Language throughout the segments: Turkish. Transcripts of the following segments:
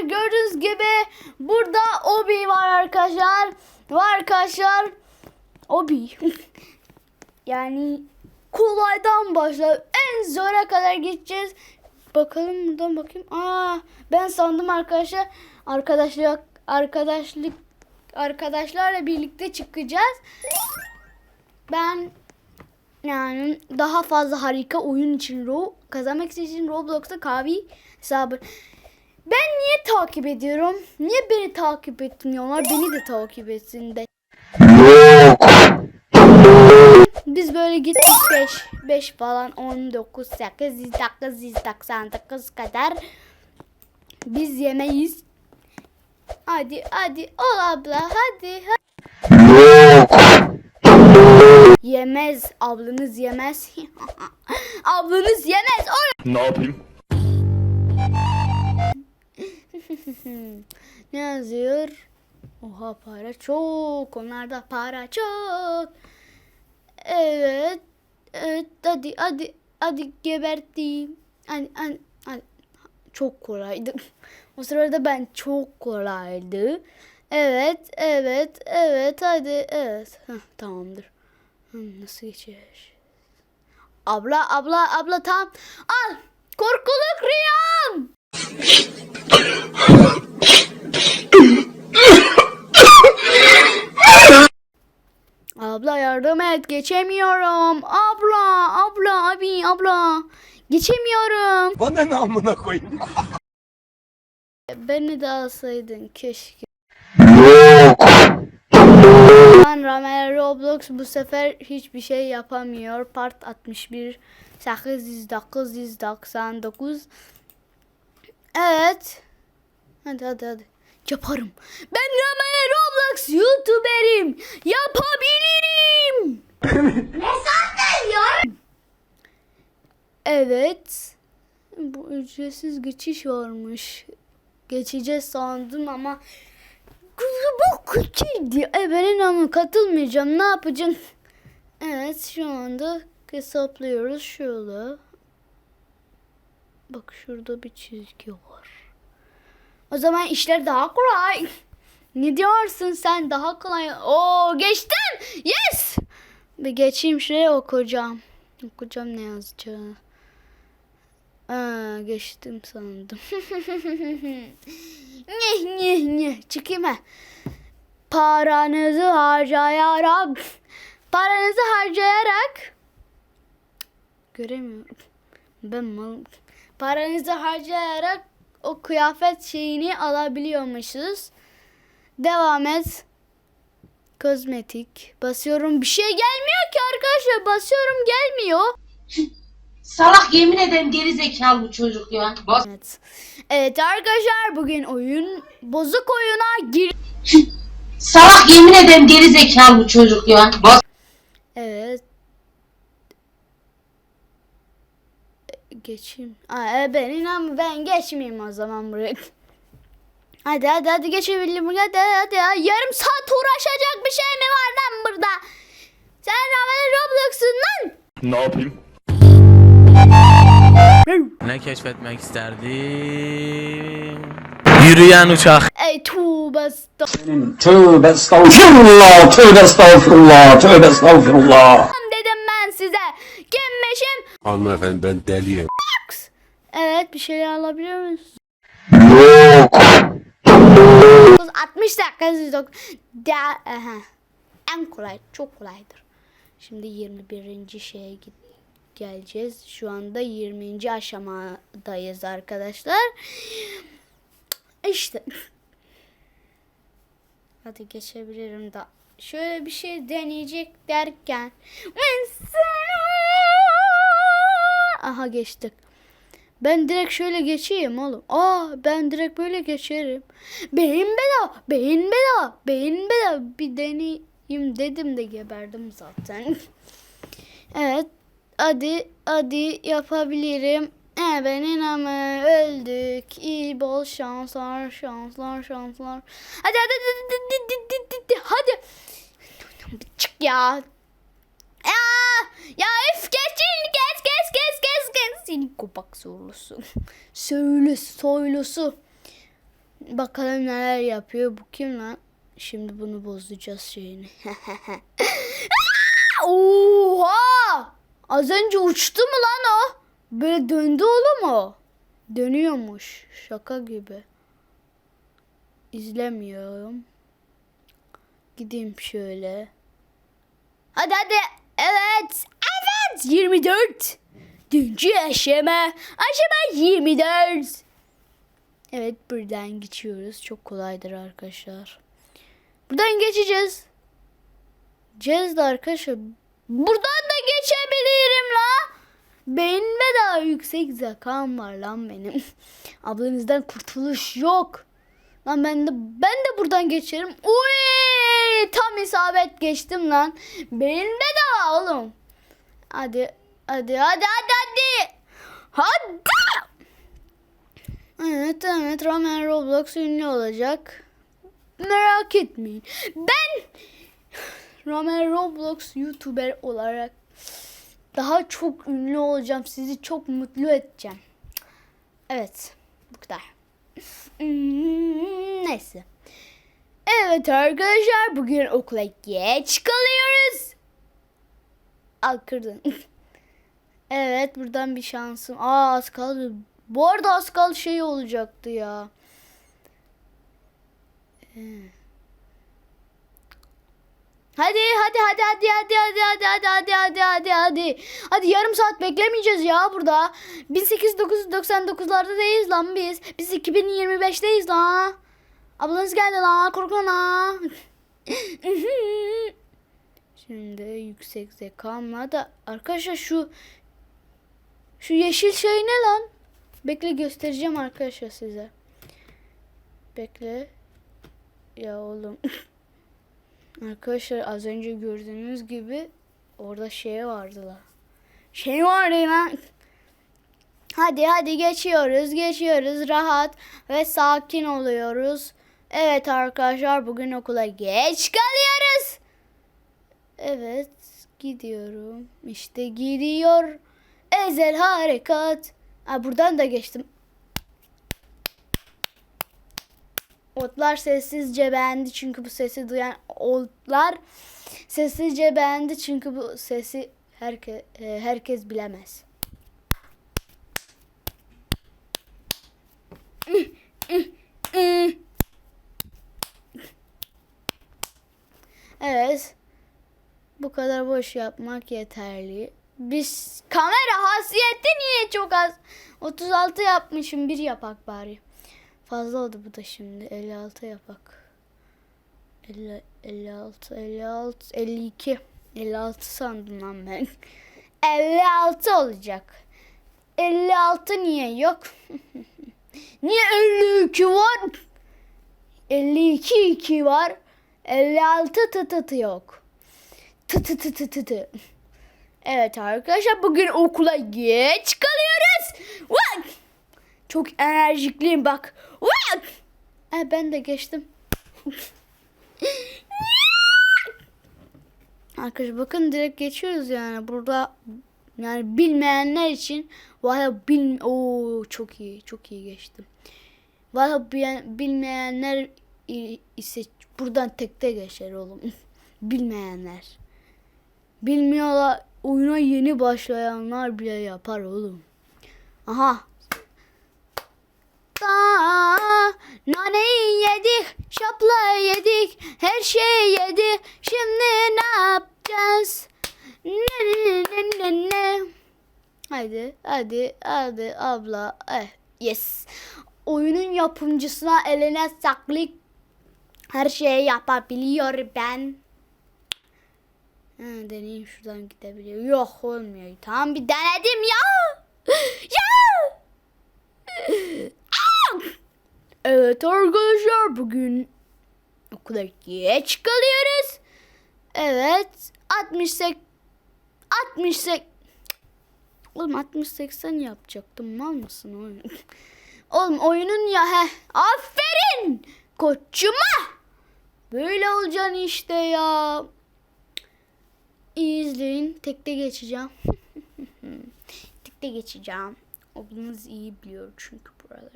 arkadaşlar gördüğünüz gibi burada Obi var arkadaşlar. Var arkadaşlar. Obi. yani kolaydan başla en zora kadar gideceğiz. Bakalım buradan bakayım. Aa ben sandım arkadaşlar arkadaşlık arkadaşlık arkadaşlarla birlikte çıkacağız. Ben yani daha fazla harika oyun için ro kazanmak için Roblox'ta kahve hesabı. Ben niye takip ediyorum? Niye beni takip etmiyorlar? Beni de takip etsin de. Biz böyle gittik 5 5 falan 19 8 9 99 kadar biz yemeyiz. Hadi hadi ol abla hadi. hadi. Yemez ablanız yemez. ablanız yemez. Ne yapayım? Ne yazıyor? Oha para çok. Onlarda para çok. Evet. Evet hadi hadi hadi geberteyim. Hadi, hadi, hadi. Çok kolaydı. O sırada ben çok kolaydı. Evet, evet, evet, hadi, evet. Heh, tamamdır. Nasıl geçer? Abla, abla, abla tam. Al. Korkuluk rüyam. Abla yardım et. Geçemiyorum. Abla, abla, abi, abla. Geçemiyorum. Bana ne amına koyayım? Beni de alsaydın keşke. Ben Ramel Roblox bu sefer hiçbir şey yapamıyor. Part 61 899 Evet. Hadi hadi hadi. Yaparım. Ben Ramel Roblox YouTuber'im. Yapabilirim. Evet. Bu ücretsiz geçiş varmış. Geçeceğiz sandım ama bu kötüydü. E ben inanın katılmayacağım. Ne yapacağım? Evet şu anda hesaplıyoruz şöyle. Bak şurada bir çizgi var. O zaman işler daha kolay. Ne diyorsun sen daha kolay? Oo geçtim. Yes. Bir geçeyim şuraya okuyacağım. Okuyacağım ne yazacağım. Aa, geçtim sandım. ne ne ne çıkayım ha. Paranızı harcayarak paranızı harcayarak göremiyorum. Ben mal. Paranızı harcayarak o kıyafet şeyini alabiliyormuşuz. Devam et. Kozmetik. Basıyorum bir şey gelmiyor ki arkadaşlar. Basıyorum gelmiyor. Salak yemin ederim geri zekalı bu çocuk ya. Bas. Evet. Evet arkadaşlar bugün oyun bozuk oyuna gir. Salak yemin ederim geri zekalı bu çocuk ya. Bas. Evet. Geçeyim. Aa, e, ben inan ben geçmeyeyim o zaman buraya. Hadi hadi hadi geçebilirim. Hadi hadi ya. Yarım saat uğraşacak bir şey mi var lan burada? Sen Raven Roblox'un lan. Ne yapayım? Ne keşfetmek isterdim? Yürüyen uçak. Ey tuğbe estağfurullah Tövbe estağfurullah, tövbe estağfurullah, tövbe estağfurullah. dedim ben size. Kimmişim? Hanımefendi ben deliyim. Evet bir şeyler alabiliyor muyuz? 60 dakika 109 da, aha. en kolay çok kolaydır. Şimdi 21. şeye git geleceğiz. Şu anda 20. aşamadayız arkadaşlar. İşte. Hadi geçebilirim da. Şöyle bir şey deneyecek derken. Aha geçtik. Ben direkt şöyle geçeyim oğlum. Aa ben direkt böyle geçerim. Beyin bedava, beyin bedava, beyin bedava. Bir deneyeyim dedim de geberdim zaten. evet. Hadi, hadi yapabilirim. E ben inanmam öldük. İyi bol şanslar, şanslar, şanslar. Hadi hadi hadi hadi hadi hadi hadi. Çık ya. Ya, ya öf geçin geç geç geç geç geç. Seni kopak soylusu. Söyle soylusu. Bakalım neler yapıyor. Bu kim lan? Şimdi bunu bozacağız şeyini. Oha! Az önce uçtu mu lan o? Böyle döndü oğlum o. Dönüyormuş. Şaka gibi. İzlemiyorum. Gideyim şöyle. Hadi hadi. Evet. Evet. 24. Dünkü aşama. Aşama 24. Evet buradan geçiyoruz. Çok kolaydır arkadaşlar. Buradan geçeceğiz. Geçeceğiz de arkadaşlar. Buradan da geçebilirim la. Beynime daha yüksek zekam var lan benim. Ablanızdan kurtuluş yok. Lan ben de ben de buradan geçerim. Uy! Tam isabet geçtim lan. Beynimde daha oğlum. Hadi hadi hadi hadi hadi. Hadi. Evet evet Roman Roblox ünlü olacak. Merak etmeyin. Ben Roman Roblox YouTuber olarak daha çok ünlü olacağım. Sizi çok mutlu edeceğim. Evet. Bu kadar. Hmm, Neyse. Evet arkadaşlar bugün okula geç kalıyoruz. Al kırdın. evet buradan bir şansım. Aa az kaldı. Bu arada az kaldı şey olacaktı ya. Ee. Hadi hadi hadi hadi hadi hadi hadi hadi hadi hadi hadi hadi. Hadi yarım saat beklemeyeceğiz ya burada. 1899'larda değiliz lan biz. Biz 2025'teyiz lan. Ablanız geldi lan korkma lan. Şimdi yüksek zekamla da arkadaşlar şu şu yeşil şey ne lan? Bekle göstereceğim arkadaşlar size. Bekle. Ya oğlum. Arkadaşlar az önce gördüğünüz gibi orada şey vardı la. Şey vardı lan. Hadi hadi geçiyoruz geçiyoruz rahat ve sakin oluyoruz. Evet arkadaşlar bugün okula geç kalıyoruz. Evet gidiyorum. İşte gidiyor. Ezel harekat. Ha, buradan da geçtim. Otlar sessizce beğendi çünkü bu sesi duyan otlar sessizce beğendi çünkü bu sesi herke, e, herkes bilemez. Evet. Bu kadar boş yapmak yeterli. Biz kamera hasiyeti niye çok az? 36 yapmışım. Bir yapak bari. Fazla oldu bu da şimdi. 56 yapak. 50, 56, 56, 52. 56 sandım lan ben. 56 olacak. 56 niye yok? niye 52 var? 52 2 var. 56 tı tı tı yok. Tı tı tı tı tı tı. Evet arkadaşlar bugün okula geç kalıyoruz. Vay! Çok enerjikliyim bak. Vay! E, ben de geçtim. Arkadaşlar bakın direkt geçiyoruz yani. Burada yani bilmeyenler için valla bil Oo çok iyi. Çok iyi geçtim. Valla bil- bilmeyenler ise buradan tekte geçer oğlum. bilmeyenler. Bilmiyorlar. Oyuna yeni başlayanlar bile yapar oğlum. Aha. Da, naneyi yedik, şapla yedik, her şeyi yedik. Şimdi ne yapacağız? Ne ne ne ne ne. Hadi, hadi, hadi abla. Eh, yes. Oyunun yapımcısına eline saklık her şeyi yapabiliyor ben. Ha, deneyeyim şuradan gidebiliyor. Yok olmuyor. Tamam bir denedim ya. Ya. Ah! Evet arkadaşlar bugün okula geç kalıyoruz. Evet 68 68 Oğlum 60 80 yapacaktım. Mal mısın oyun? Oğlum oyunun ya he. Aferin koçuma. Böyle olacaksın işte ya. İyi izleyin. Tekte geçeceğim. Tekte geçeceğim. Ablanız iyi biliyor çünkü buraları.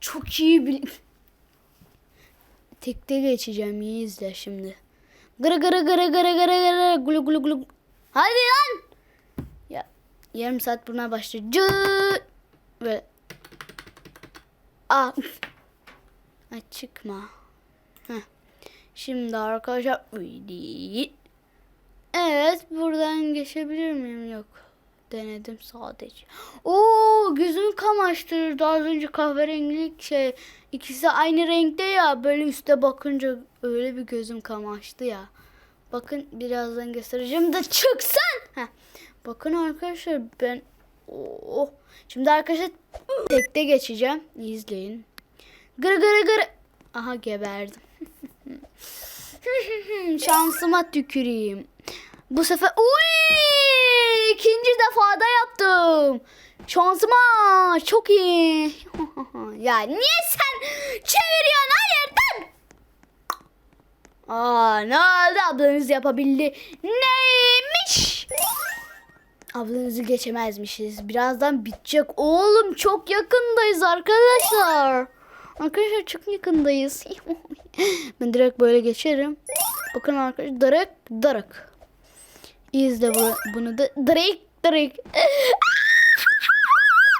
çok iyi bil... Tekte geçeceğim iyi izle şimdi. Gırı gırı gırı gırı gırı gırı gulu gulu gulu. Hadi lan. Ya yarım saat buna başlayacağız. Ve Aa. Ay, çıkma. Heh. Şimdi arkadaşlar. Evet buradan geçebilir miyim? Yok. Denedim sadece. Oo gözüm kamaştırdı. Az önce kahverengilik şey ikisi aynı renkte ya. Böyle üste bakınca öyle bir gözüm kamaştı ya. Bakın birazdan göstereceğim de çıksın. Heh. Bakın arkadaşlar ben oh. Şimdi arkadaşlar tekte geçeceğim. İzleyin. Gır gır gır. Aha geberdim. Şansıma tüküreyim. Bu sefer Uy! ikinci defa da yaptım. Şansıma çok iyi. ya niye sen çeviriyorsun hayırdır? Aa ne oldu ablanız yapabildi. Neymiş? Ablanızı geçemezmişiz. Birazdan bitecek. Oğlum çok yakındayız arkadaşlar. Arkadaşlar çok yakındayız. ben direkt böyle geçerim. Bakın arkadaşlar direkt direkt. İzle bu, bunu da direkt direkt.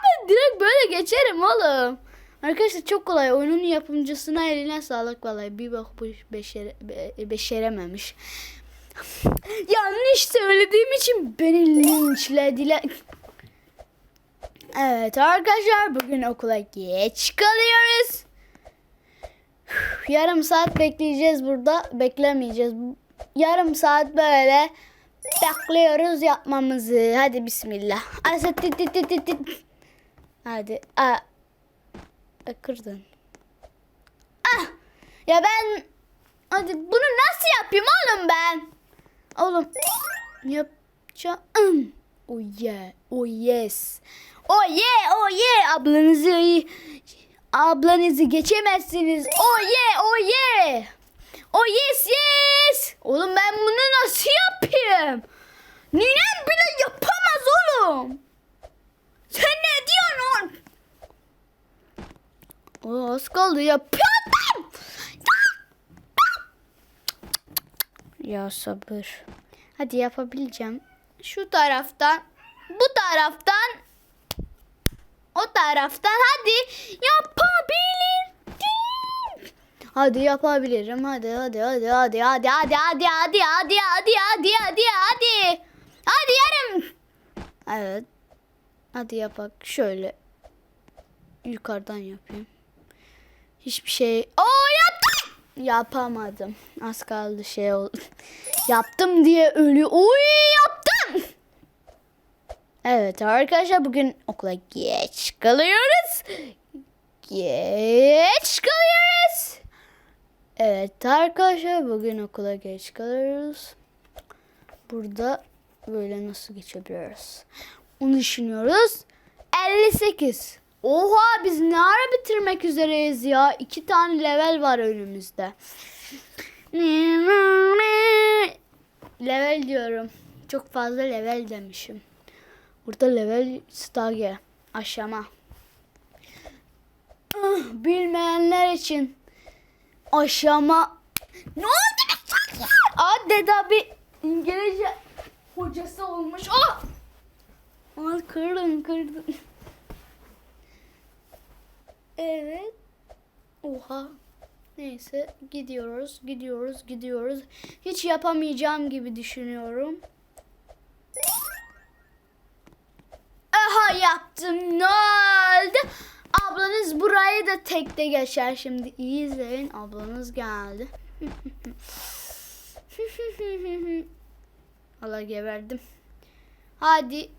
ben direkt böyle geçerim oğlum. Arkadaşlar çok kolay. Oyunun yapımcısına eline sağlık vallahi. Bir bak bu beşere, be- beşerememiş. Yanlış söylediğim için beni linçlediler. Evet arkadaşlar bugün okula geç kalıyoruz. Yarım saat bekleyeceğiz burada. Beklemeyeceğiz. Yarım saat böyle bekliyoruz yapmamızı. Hadi bismillah. Hadi. Aa. E, Kırdın. Ah. Ya ben hadi bunu nasıl yapayım oğlum ben? Oğlum yapacağım. Oh yeah. Oh yes. Oh yeah. Oh yeah. Ablanızı ablanızı geçemezsiniz. Oh yeah. Oh yeah. Oh yes yes. Oğlum ben bunu nasıl yapayım? Ninem bile yapamaz oğlum. Sen ne diyorsun? O az kaldı yapıyordum. Ya sabır. Hadi yapabileceğim. Şu taraftan, bu taraftan, o taraftan hadi yapabilirdim. Hadi yapabilirim. Hadi hadi hadi hadi hadi hadi hadi hadi hadi hadi hadi hadi hadi. Hadi yarım. Evet. Hadi yapak. Şöyle yukarıdan yapayım. Hiçbir şey. Oo yaptım. Yapamadım. Az kaldı şey oldu. Yaptım diye ölü. Uy yaptım. Evet arkadaşlar bugün okula geç kalıyoruz. Geç kalıyoruz. Evet arkadaşlar bugün okula geç kalıyoruz. Burada böyle nasıl geçebiliyoruz? Onu düşünüyoruz. 58. Oha biz ne ara bitirmek üzereyiz ya? İki tane level var önümüzde. Level diyorum. Çok fazla level demişim. Burada level stage. Aşama. Ah, Bilmeyenler için aşama. Ne oldu be? Aa dede abi İngilizce hocası olmuş. Oh! Al kırdın kırdın. Evet. Oha. Neyse gidiyoruz, gidiyoruz, gidiyoruz. Hiç yapamayacağım gibi düşünüyorum. Aha yaptım. Ne oldu? Ablanız burayı da tekte geçer şimdi. İyi izleyin. Ablanız geldi. Allah geberdim. Hadi.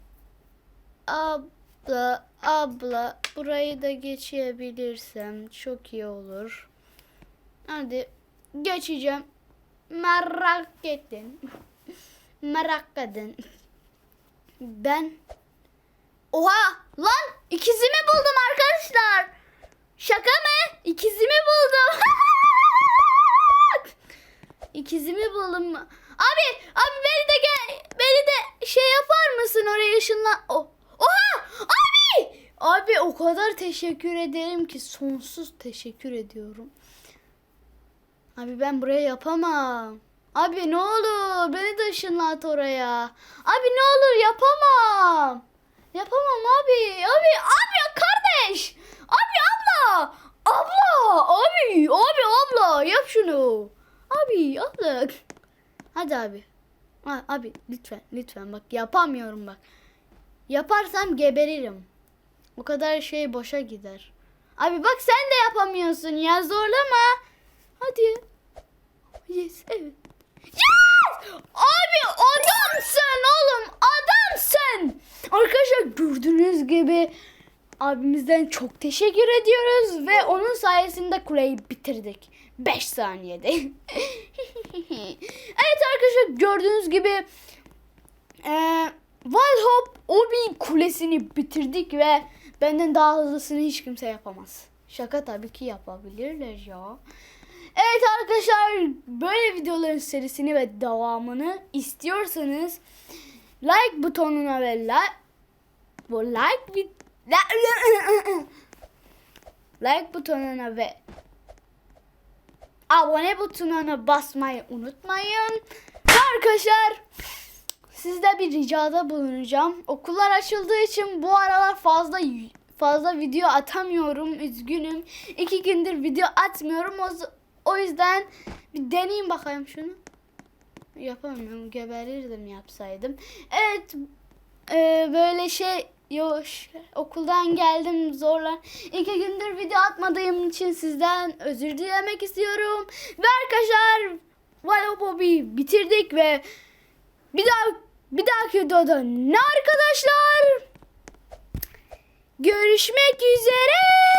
Abla, abla burayı da geçebilirsem çok iyi olur. Hadi geçeceğim. Merak ettin. Merak edin. Ben Oha lan ikizimi buldum arkadaşlar. Şaka mı? İkizimi buldum. İkizimi buldum. Abi, abi beni de gel, beni de şey yapar mısın oraya ışınla. Oh. Oha! Abi! Abi o kadar teşekkür ederim ki sonsuz teşekkür ediyorum. Abi ben buraya yapamam. Abi ne olur beni de ışınlat oraya. Abi ne olur yapamam. Yapamam abi. Abi abi kardeş. Abi abla. Abla. Abi abi abla yap şunu. Abi abla. Hadi abi. Abi lütfen lütfen bak yapamıyorum bak. Yaparsam geberirim. O kadar şey boşa gider. Abi bak sen de yapamıyorsun ya zorlama. Hadi. Yes evet. Yes! Abi adamsın oğlum adamsın. Arkadaşlar gördüğünüz gibi abimizden çok teşekkür ediyoruz ve onun sayesinde kuleyi bitirdik. 5 saniyede. evet arkadaşlar gördüğünüz gibi eee Valhop Obi kulesini bitirdik ve benden daha hızlısını hiç kimse yapamaz. Şaka tabii ki yapabilirler ya. Evet arkadaşlar böyle videoların serisini ve devamını istiyorsanız like butonuna ve like bu like bir like butonuna ve abone butonuna basmayı unutmayın. Arkadaşlar sizde bir ricada bulunacağım. Okullar açıldığı için bu aralar fazla fazla video atamıyorum. Üzgünüm. İki gündür video atmıyorum. O, o yüzden bir deneyeyim bakayım şunu. Yapamıyorum. Geberirdim yapsaydım. Evet. e, böyle şey yok okuldan geldim zorla. İki gündür video atmadığım için sizden özür dilemek istiyorum. Ve arkadaşlar Valo Bobby bitirdik ve bir daha bir dahaki videoda ne arkadaşlar? Görüşmek üzere.